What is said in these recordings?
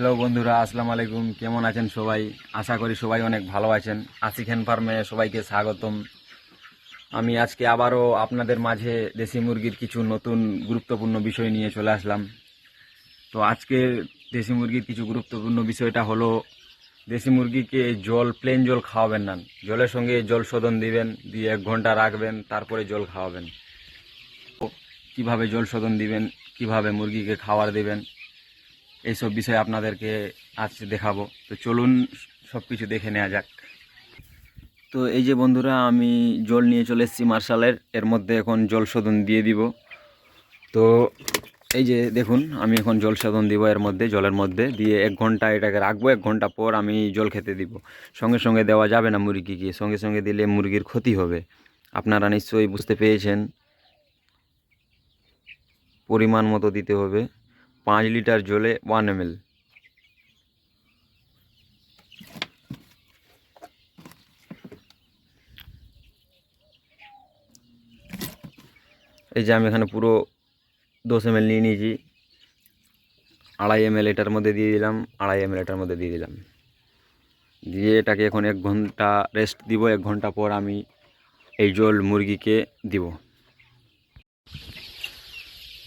Hello বন্ধুরা, আসসালামু আলাইকুম। কেমন আছেন সবাই? আশা করি সবাই অনেক ভালো আছেন। আসিখেন ফার্মে সবাইকে স্বাগতম। আমি আজকে আবারও আপনাদের মাঝে দেশি মুরগির কিছু নতুন গুরুত্বপূর্ণ বিষয় নিয়ে চলে আসলাম। তো আজকে দেশি মুরগির কিছু গুরুত্বপূর্ণ বিষয়টা হলো, দেশি মুরগিকে জল প্লেন জল খাওয়াবেন না। জলের সঙ্গে জল শোধন দিবেন, দিয়ে এক ঘণ্টা রাখবেন, তারপরে জল খাওয়াবেন। কীভাবে জল শোধন দিবেন, কীভাবে মুরগিকে খাবার দিবেন এইসব বিষয়ে আপনাদেরকে আজ দেখাবো। তো চলুন সব কিছু দেখে নেওয়া যাক। তো এই যে বন্ধুরা, আমি জল নিয়ে চলে এসেছি মার্শালের। এর মধ্যে এখন জল শোধন দিয়ে দিব। তো এই যে দেখুন, আমি এখন জল শোধন দিব এর মধ্যে, জলের মধ্যে। দিয়ে এক ঘণ্টা এটাকে রাখব, এক ঘণ্টা পর আমি জল খেতে দিব। সঙ্গে সঙ্গে দেওয়া যাবে না মুরগিকে সঙ্গে সঙ্গে দিলে মুরগির ক্ষতি হবে। আপনারা নিশ্চয়ই বুঝতে পেরেছেন। পরিমাণ মতো দিতে হবে। পাঁচ লিটার জলে ওয়ান এম এই যে আমি এখানে পুরো দশ এম নিয়ে নিয়েছি। আড়াই এম এটার মধ্যে দিয়ে দিলাম, আড়াই এম এটার মধ্যে দিয়ে দিলাম। দিয়ে এটাকে এখন এক ঘণ্টা রেস্ট দিব, এক ঘণ্টা পর আমি এই জল মুরগিকে দিব।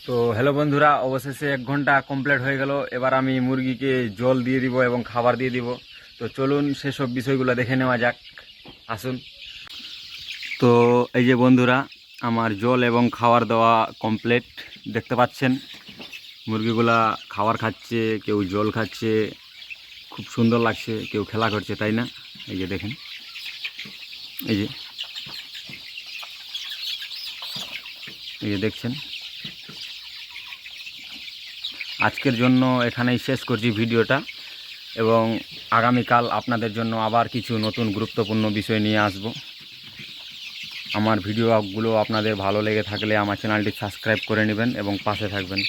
তো হ্যালো বন্ধুরা, অবশেষে এক ঘণ্টা কমপ্লিট হয়ে গেল। এবার আমি মুরগিকে জল দিয়ে দিব এবং খাবার দিয়ে দিব। তো চলুন সেসব বিষয়গুলো দেখে নেওয়া যাক। আসুন। তো এই যে বন্ধুরা, আমার জল এবং খাবার দেওয়া কমপ্লিট দেখতে পাচ্ছেন, মুরগিগুলা খাবার খাচ্ছে, কেউ জল খাচ্ছে। খুব সুন্দর লাগছে, কেউ খেলা করছে, তাই না? এই যে দেখেন। এই যে। এই যে দেখছেন? আজকের জন্য এখানেই শেষ করছি ভিডিওটা এবং আগামীকাল আপনাদের জন্য আবার কিছু নতুন গুরুত্বপূর্ণ বিষয় নিয়ে আসব। আমার ভিডিওগুলো আপনাদের ভালো লেগে থাকলে আমার চ্যানেলটি সাবস্ক্রাইব করে নেবেন এবং পাশে থাকবেন।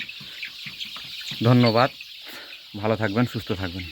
ধন্যবাদ। ভালো থাকবেন, সুস্থ থাকবেন।